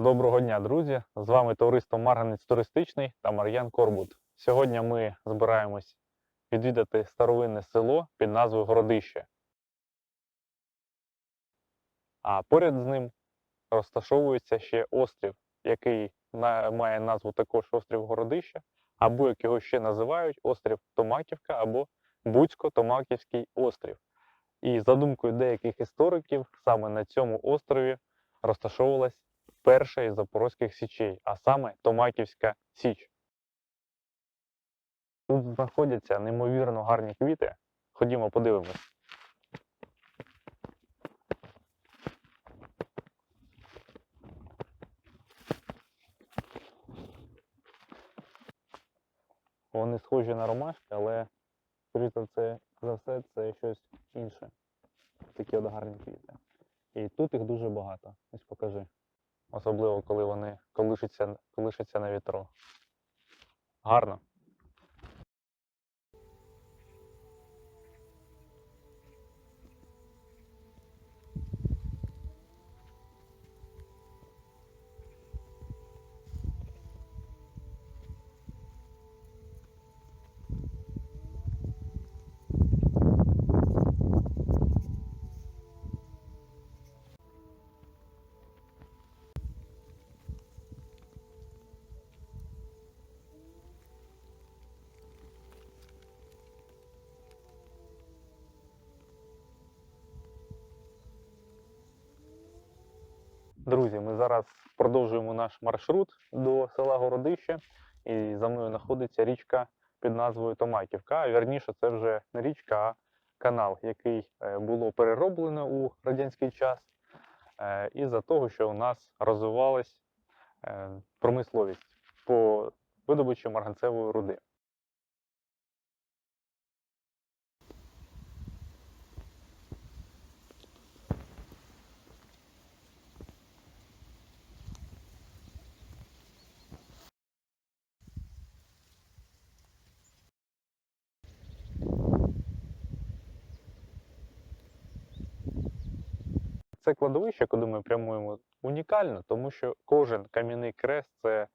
Доброго дня, друзі! З вами товариство Марганець Туристичний та Мар'ян Корбут. Сьогодні ми збираємось відвідати старовинне село під назвою Городище. А поряд з ним розташовується ще острів, який має назву також острів Городище, або як його ще називають острів Томаківка або Буцько-Томаківський острів. І за думкою деяких істориків, саме на цьому острові розташовувалась перша із запорозьких січей, а саме Томаківська Січ. Тут знаходяться неймовірно гарні квіти. Ходімо подивимось. Вони схожі на ромашки, але, скоріше за це, за все, це щось інше. Такі от гарні квіти. І тут їх дуже багато. Ось покажи. Особливо, коли вони колишаться, колишаться на вітру. Гарно. Друзі, ми зараз продовжуємо наш маршрут до села Городище. І за мною знаходиться річка під назвою Томаківка. Вірніше, це вже не річка, а канал, який е, було перероблено у радянський час. е, Із-за того, що у нас розвивалась е, промисловість по видобичу марганцевої руди. Це кладовище, куди ми прямуємо, унікально, тому що кожен кам'яний крест це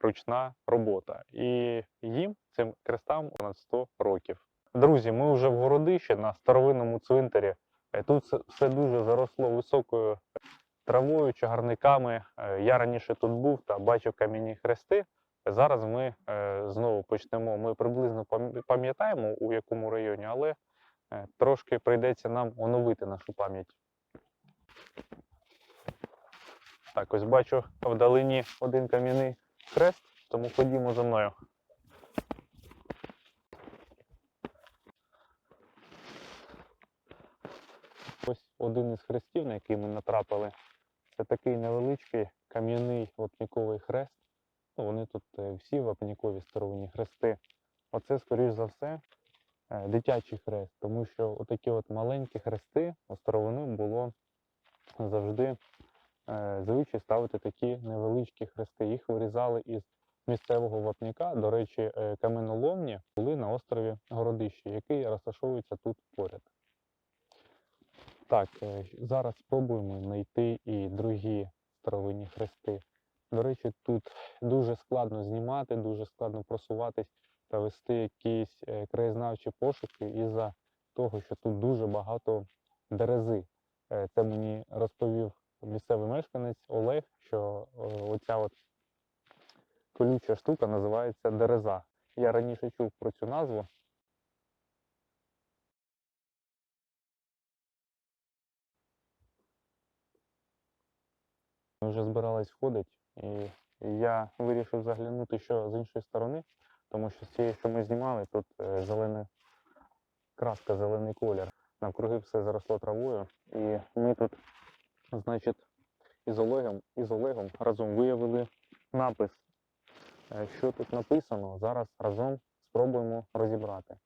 ручна робота. І їм, цим крестам, понад 100 років. Друзі, ми вже в городищі на старовинному цвинтарі. Е, Тут все- дуже заросло високою травою, чагарниками. Е, Я раніше тут був та бачив кам'яні хрести. Зараз ми е, знову почнемо. Ми приблизно пам'ятаємо, у якому районі, але трошки прийдеться нам оновити нашу пам'ять. Так, ось бачу вдалині один кам'яний хрест, тому ходімо за мною. Ось один із хрестів, на який ми натрапили. Це такий невеличкий кам'яний вапніковий хрест. Ну, вони тут е, всі вапнікові старовинні хрести. Оце, скоріш за все, е, дитячий хрест, тому що отакі от маленькі хрести у старовину було завжди е, звичай ставити такі невеличкі хрести. Їх вирізали із місцевого вапняка. До речі, е, каменоломні були на острові Городище, який розташовується тут поряд. Так, е, зараз спробуємо знайти і другі старовинні хрести. До речі, тут дуже складно знімати, дуже складно просуватись та вести якісь краєзнавчі пошуки із-за того, що тут дуже багато дерези. Е, Це мені розповів місцевий мешканець Олег, що е, оця от колюча штука називається дереза. Я раніше чув про цю назву. Вже збирались входити, і я вирішив заглянути, що з іншої сторони, тому що з цієї, що ми знімали, тут е, зелена краска, зелений колір. Навкруги все заросло травою. І ми тут, значить, із Олегом, із Олегом разом виявили напис. Е, Що тут написано, зараз разом спробуємо розібрати.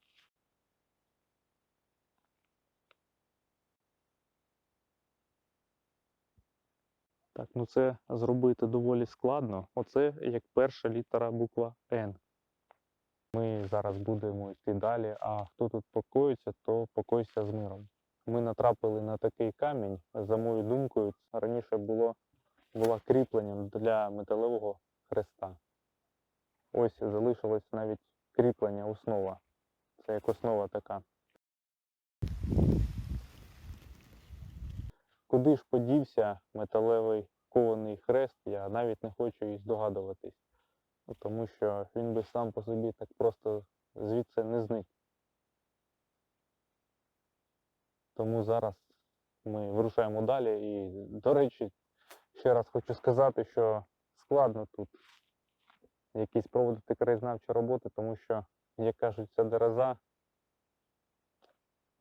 Так, ну це зробити доволі складно. Оце як перша літера буква Н. Ми зараз будемо йти далі, а хто тут покоїться, то покойся з миром. Ми натрапили на такий камінь. За мою думкою, раніше було була кріпленням для металевого хреста. Ось залишилось навіть кріплення, основа. Це як основа така. Куди ж подівся металевий кований хрест, я навіть не хочу і здогадуватись. Ну, Тому що він би сам по собі так просто звідси не зник. Тому зараз ми вирушаємо далі. І, до речі, ще раз хочу сказати, що складно тут якісь проводити краєзнавчі роботи, тому що, як кажуть, ця дереза,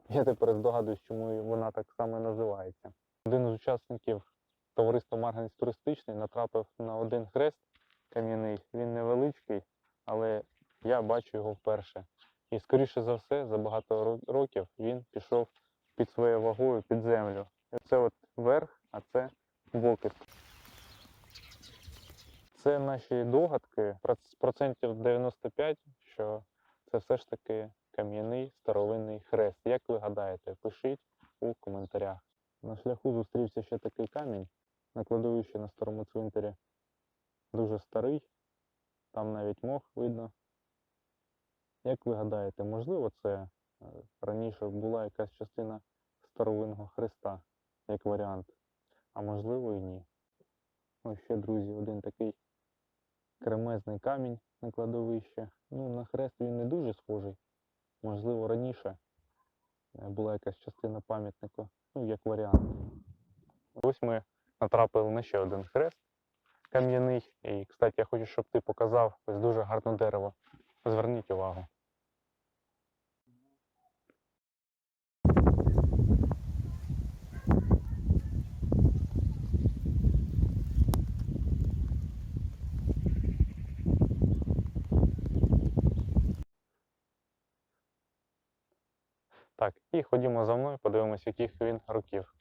я тепер здогадуюсь, чому вона так само називається. Один із учасників товариства Марганець туристичний натрапив на один хрест кам'яний. Він невеличкий, але я бачу його вперше. І, скоріше за все, за багато років він пішов під своєю вагою під землю. Це от верх, а це боки. Це наші догадки, проц- процентів 95, що це все ж таки кам'яний старовинний хрест. Як ви гадаєте, пишіть у коментарях. На шляху зустрівся ще такий камінь на кладовищі на старому цвинтарі. Дуже старий, там навіть мох видно. Як ви гадаєте, можливо, це е, раніше була якась частина старовинного хреста, як варіант, а можливо і ні. Ось ще, друзі, один такий кремезний камінь на кладовище. Ну, на хрест він не дуже схожий. Можливо, раніше е, була якась частина пам'ятника, ну, як варіант. Ось ми натрапили на ще один хрест кам'яний. І, кстати, я хочу, щоб ти показав ось дуже гарне дерево. Зверніть увагу. Так, і ходімо за мною, подивимось, яких він років.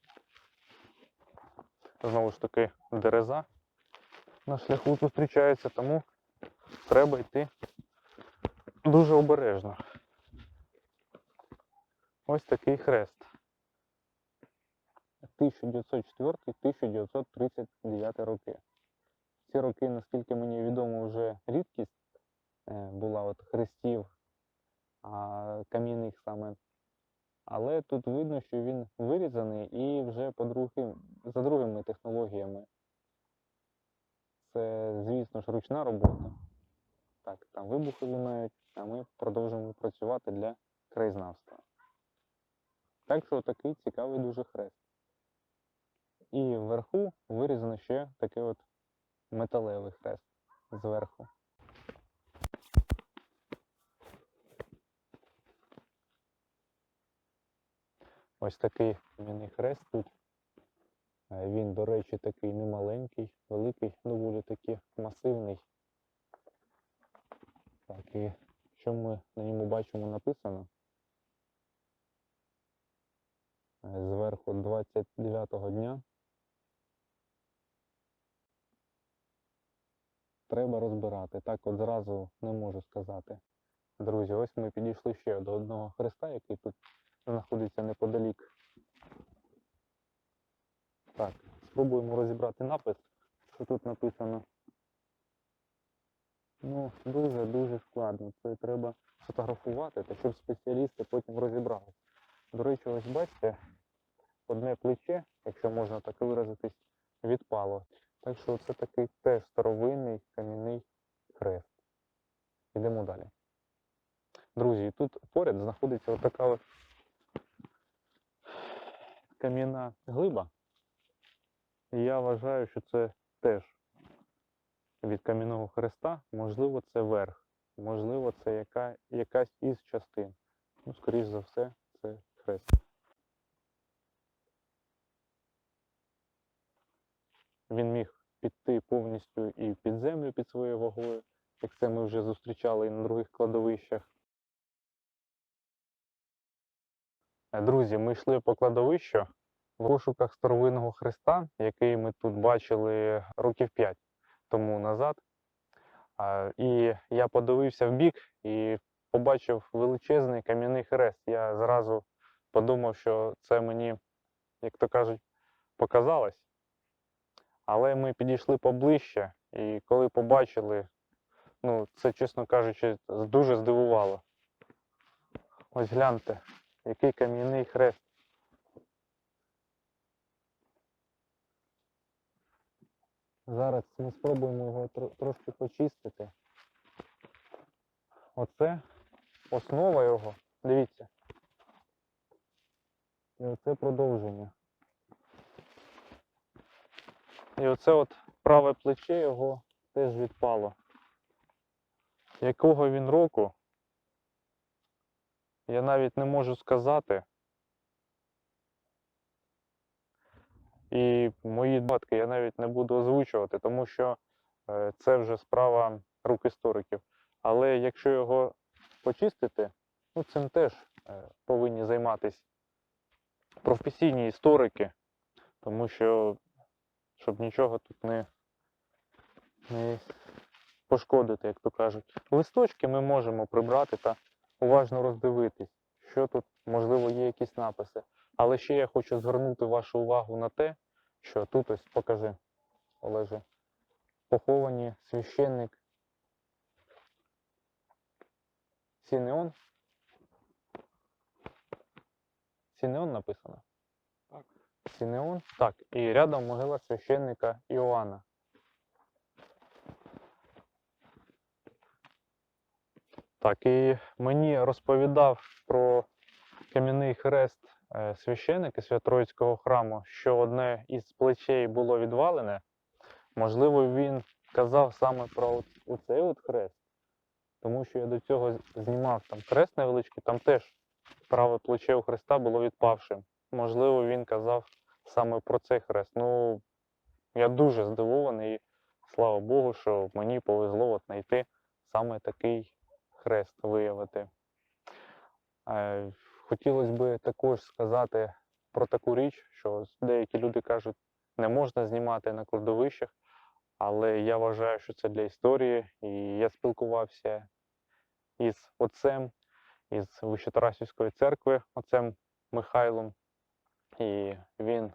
Знову ж таки, дереза на шляху зустрічається, тому треба йти дуже обережно. Ось такий хрест. 1904-1939 роки. Ці роки, наскільки мені відомо, вже рідкість е, була от хрестів а, кам'яних саме. Але тут видно, що він вирізаний і вже по другим, за другими технологіями. Це, звісно ж, ручна робота. Так, там вибухи лунають, а ми продовжуємо працювати для краєзнавства. Так що такий цікавий дуже хрест. І вверху вирізано ще такий от металевий хрест зверху. Ось такий кам'яний хрест тут. Е, Він, до речі, такий не маленький, великий, доволі таки масивний. Так, і що ми на ньому бачимо написано? Е, Зверху 29-го дня. Треба розбирати. Так от зразу не можу сказати. Друзі, ось ми підійшли ще до одного хреста, який тут знаходиться неподалік. Так, спробуємо розібрати напис, що тут написано. Ну, дуже-дуже складно. Це треба фотографувати, та щоб спеціалісти потім розібрали. До речі, ось бачите, одне плече, якщо можна так виразитись, відпало. Так що це такий теж старовинний кам'яний хрест. Йдемо далі. Друзі, тут поряд знаходиться отака от кам'яна глиба. І я вважаю, що це теж від кам'яного хреста, можливо, це верх, можливо, це яка, якась із частин. Ну, скоріш за все, це хрест. Він міг піти повністю і під землю під своєю вагою, як це ми вже зустрічали і на других кладовищах. Друзі, ми йшли по кладовищу в пошуках старовинного хреста, який ми тут бачили років 5 тому назад. І я подивився в бік і побачив величезний кам'яний хрест. Я зразу подумав, що це мені, як то кажуть, показалось. Але ми підійшли поближче, і коли побачили, ну, це, чесно кажучи, дуже здивувало. Ось гляньте, який кам'яний хрест. Зараз ми спробуємо його трошки почистити. Оце основа його. Дивіться. І оце продовження. І оце от праве плече його теж відпало. Якого він року? Я навіть не можу сказати. І мої догадки я навіть не буду озвучувати, тому що е, це вже справа рук істориків. Але якщо його почистити, ну цим теж е, повинні займатися професійні історики, тому що щоб нічого тут не, не пошкодити, як то кажуть. Листочки ми можемо прибрати та уважно роздивитись, що тут, можливо, є якісь написи. Але ще я хочу звернути вашу увагу на те, що тут ось покажи, Олеже, поховані священник Сінеон. Сінеон написано? Так. Сінеон. Так, і рядом могила священника Іоанна. Так, і мені розповідав про кам'яний хрест е, священик із Святроїцького храму, що одне із плечей було відвалене. Можливо, він казав саме про оцей от хрест, тому що я до цього знімав там хрест невеличкий, там теж праве плече у хреста було відпавшим. Можливо, він казав саме про цей хрест. Ну, я дуже здивований, і слава Богу, що мені повезло от знайти саме такий хрест виявити. Е, Хотілося б також сказати про таку річ, що деякі люди кажуть, не можна знімати на кладовищах, але я вважаю, що це для історії. І я спілкувався із отцем із Вищетарасівської церкви, отцем Михайлом, і він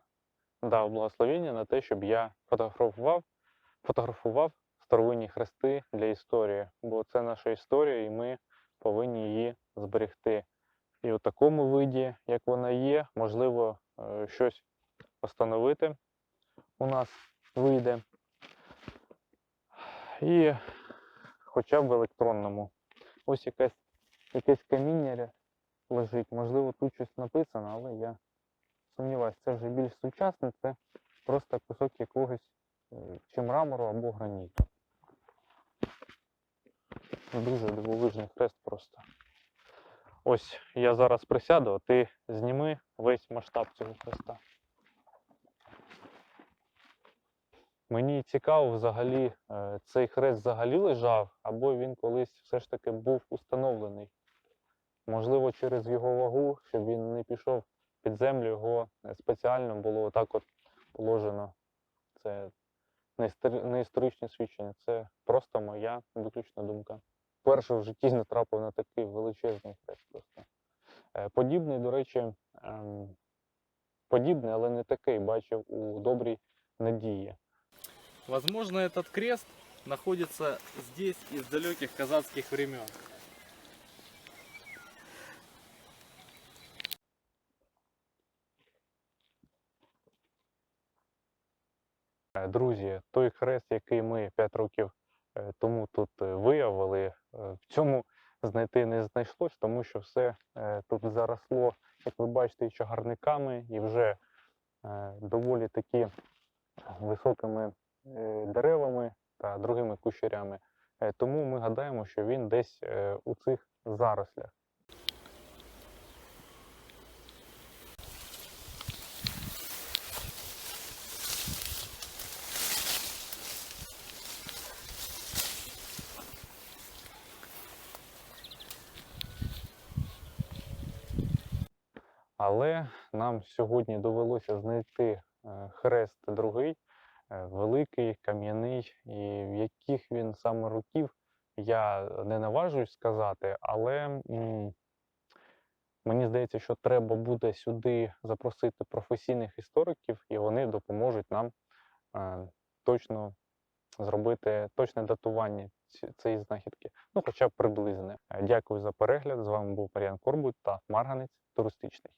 дав благословення на те, щоб я фотографував, фотографував старовинні хрести для історії, бо це наша історія, і ми повинні її зберегти. І у такому виді, як вона є, можливо, е, щось встановити у нас вийде. І хоча б в електронному. Ось якась, якесь каміння лежить. Можливо, тут щось написано, але я сумніваюся, це вже більш сучасне, це просто кусок якогось е, чи мрамору або граніту. Дуже дивовижний хрест просто. Ось я зараз присяду, а ти зніми весь масштаб цього хреста. Мені цікаво взагалі, е, цей хрест взагалі лежав, або він колись все ж таки був установлений. Можливо, через його вагу, щоб він не пішов під землю, його е, спеціально було отак от положено. Це не, істори- не історичне свідчення, це просто моя виключна думка. Перше в житті натрапив на такий величезний хрест просто. Е, Подібний, до речі, ем, подібний, але не такий, бачив у добрій надії. Возможно, этот крест находится здесь из далеких казацких времен. Е, Друзі, той хрест, який ми 5 років тому тут е, виявили, е, в цьому знайти не знайшлось, тому що все е, тут заросло, як ви бачите, і чагарниками, і вже е, доволі таки високими е, деревами та другими кущарями. Е, Тому ми гадаємо, що він десь е, у цих зарослях. Але нам сьогодні довелося знайти е, хрест другий, е, великий, кам'яний, і в яких він саме років я не наважуюсь сказати, але мені здається, що треба буде сюди запросити професійних істориків, і вони допоможуть нам е, точно зробити точне датування цієї знахідки, ну хоча б приблизне. Дякую за перегляд. З вами був Мар'ян Корбут та Марганець туристичний.